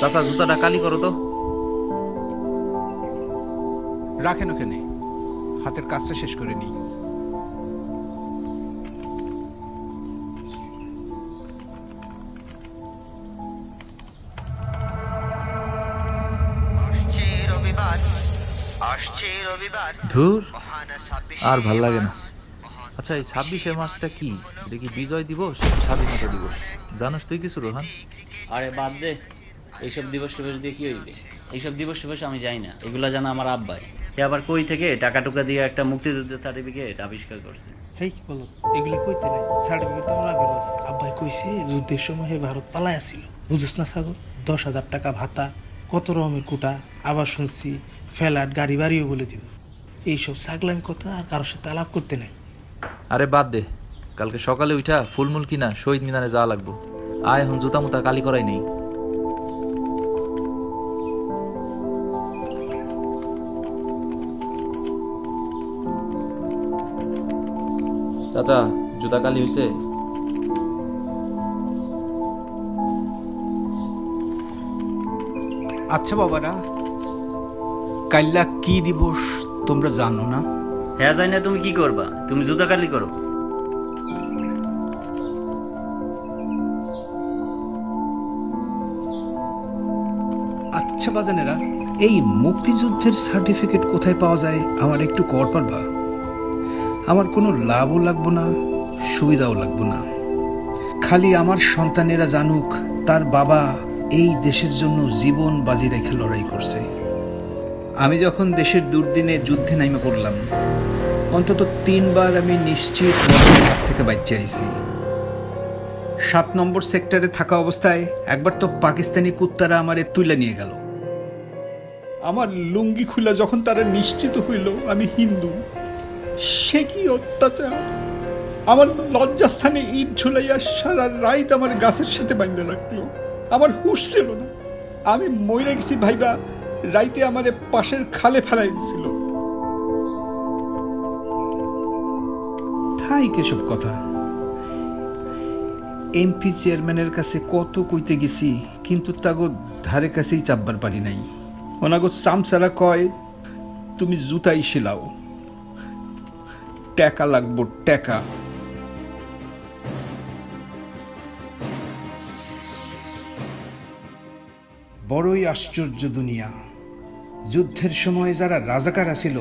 চাচা জুতাটা কালি করো তো। রাখেন ওখানে। হাতের কাজটা শেষ করে নিই। ধুর আর ভালো লাগে না। আচ্ছা এই ছাব্বিশে মাসটা কি? এটা কি বিজয় দিবস স্বাধীনতা দিবস? জানোস তুই কিছু রোহান? আরে বাদ দে। এইসব দিবস টিবস দিয়ে কি হইবে? এইসব দিবস টিবস আমি যাই না। এগুলা জানা আমার আব্বাই। এ আবার কই থেকে? টাকা টুকা দিয়ে একটা মুক্তিযুদ্ধের সার্টিফিকেট আবিষ্কার করছে। হেই বলো? এগুলি কইতে নাই সার্টিফিকেট তো আমরা বেরোস আব্বাই কইছে যুদ্ধের সময় হে ভারত পালাই আসছিল বুঝছ না সাগর? দশ হাজার টাকা ভাতা কত রকমের কোটা আবার শুনছি ফ্ল্যাট গাড়ি বাড়িও বলে দিব এইসব সাগলাম কথা আর কারোর সাথে আলাপ করতে নাই। আরে বাদ দে। কালকে সকালে উঠা ফুলমুল কিনা শহীদ মিনারে যাওয়া লাগবো। আয় এখন জুতা মুতা কালি করাই নেই। চাচা জুতা কালি হইছে। আচ্ছা বাবারা কাল্লা কি দিবস তোমরা জানো না? হ্যাঁ যাই না তুমি কি করবা? তুমি জুতা কালি করো। আচ্ছা বাজানেরা এই মুক্তিযুদ্ধের সার্টিফিকেট কোথায় পাওয়া যায়? আমার একটু কর পারবা? আমার কোনো লাভও লাগবো না, সুবিধাও লাগবো না। খালি আমার সন্তানেরা জানুক, তার বাবা এই দেশের জন্য জীবন বাজি রেখে লড়াই করছে। আমি যখন দেশের দুর্দিনে যুদ্ধে নামে পড়লাম, অন্তত তিনবার আমি নিশ্চিত হাত থেকে বাচ্চা আইছি। সাত নম্বর সেক্টরে থাকা অবস্থায় একবার তো পাকিস্তানি কুত্তারা আমারে তুলে নিয়ে গেল। আমার লুঙ্গি খুলে যখন তারা নিশ্চিত হইল, আমি হিন্দু। সে কি অত্যাচার? আমার লজ্জাস্থানে ইট ঝুলাইয়া সারা রাইত আমার গাছের সাথে বাঁধা রাখল। আমার হুশ ছিল না। আমি মরে গেছি ভাইবা, রাইতে আমার পাশের খালে ফেলাই দিছিল। থাই কেসব কথা। এমপি চেয়ারম্যানের কাছে কত কইতে গেছি, কিন্তু তাগো ধারে কাছেই চাপবার পারি নাই। ওনাগো চামচারা কয়, তুমি জুতাই শিলাও। টাকা লাগবো, টাকা। বড়ই আশ্চর্য দুনিয়া। যুদ্ধের সময় যারা রাজাকার আছিল,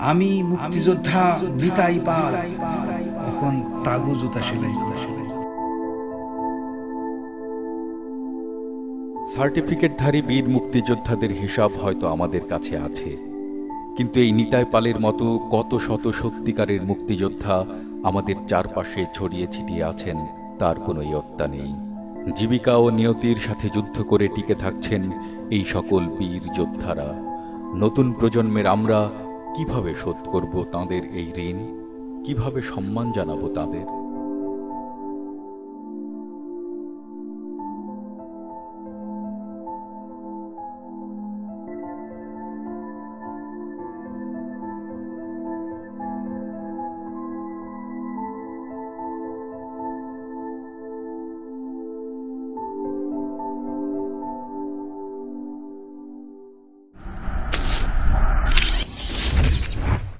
আমি মুক্তিযোদ্ধা নিতাই পাল তখন তাগো জুতা সেলাই সার্টিফিকেটধারী বীর মুক্তিযোদ্ধাদের হিসাব হয়তো আমাদের কাছে আছে। কিন্তু এই নিতাই পালের মতো কত শত সত্যিকারের মুক্তিযোদ্ধা আমাদের চারপাশে ছড়িয়ে ছিটিয়ে আছেন, তার কোনো ইয়ত্তা নেই। জীবিকা ও নিয়তির সাথে যুদ্ধ করে টিকে থাকছেন এই সকল বীর যোদ্ধারা। নতুন প্রজন্মের আমরা কীভাবে শোধ করব তাঁদের এই ঋণ? কীভাবে সম্মান জানাব তাঁদের?